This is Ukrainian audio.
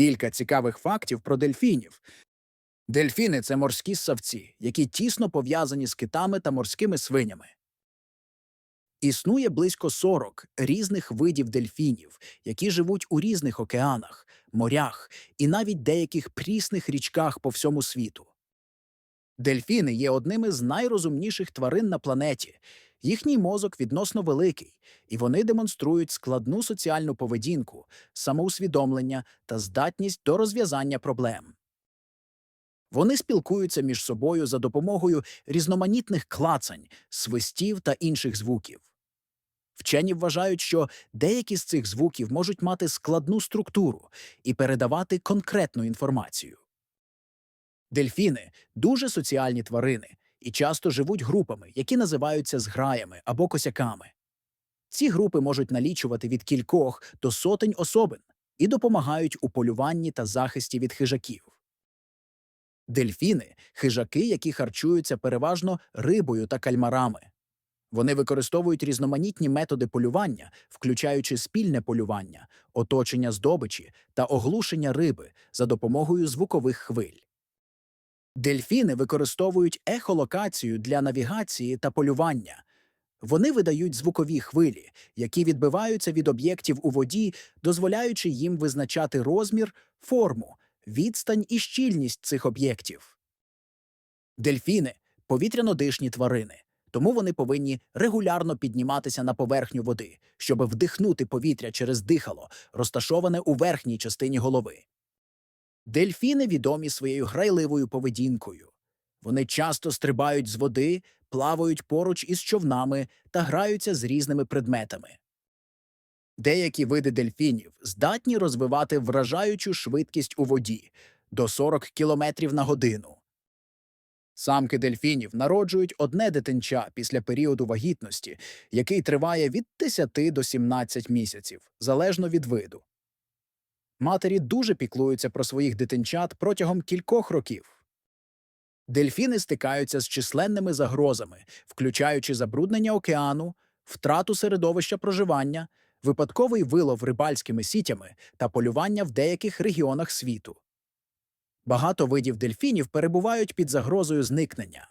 Кілька цікавих фактів про дельфінів. Дельфіни це морські ссавці, які тісно пов'язані з китами та морськими свинями. Існує близько 40 різних видів дельфінів, які живуть у різних океанах, морях і навіть деяких прісних річках по всьому світу. Дельфіни є одними з найрозумніших тварин на планеті. Їхній мозок відносно великий, і вони демонструють складну соціальну поведінку, самоусвідомлення та здатність до розв'язання проблем. Вони спілкуються між собою за допомогою різноманітних клацань, свистів та інших звуків. Вчені вважають, що деякі з цих звуків можуть мати складну структуру і передавати конкретну інформацію. Дельфіни дуже соціальні тварини і часто живуть групами, які називаються зграями або косяками. Ці групи можуть налічувати від кількох до сотень особин і допомагають у полюванні та захисті від хижаків. Дельфіни хижаки, які харчуються переважно рибою та кальмарами. Вони використовують різноманітні методи полювання, включаючи спільне полювання, оточення здобичі та оглушення риби за допомогою звукових хвиль. Дельфіни використовують ехолокацію для навігації та полювання. Вони видають звукові хвилі, які відбиваються від об'єктів у воді, дозволяючи їм визначати розмір, форму, відстань і щільність цих об'єктів. Дельфіни повітрянодишні тварини, тому вони повинні регулярно підніматися на поверхню води, щоб вдихнути повітря через дихало, розташоване у верхній частині голови. Дельфіни відомі своєю грайливою поведінкою. Вони часто стрибають з води, плавають поруч із човнами та граються з різними предметами. Деякі види дельфінів здатні розвивати вражаючу швидкість у воді до 40 км на годину. Самки дельфінів народжують одне дитинча після періоду вагітності, який триває від 10 до 17 місяців, залежно від виду. Матері дуже піклуються про своїх дитинчат протягом кількох років. Дельфіни стикаються з численними загрозами, включаючи забруднення океану, втрату середовища проживання, випадковий вилов рибальськими сітями та полювання в деяких регіонах світу. Багато видів дельфінів перебувають під загрозою зникнення.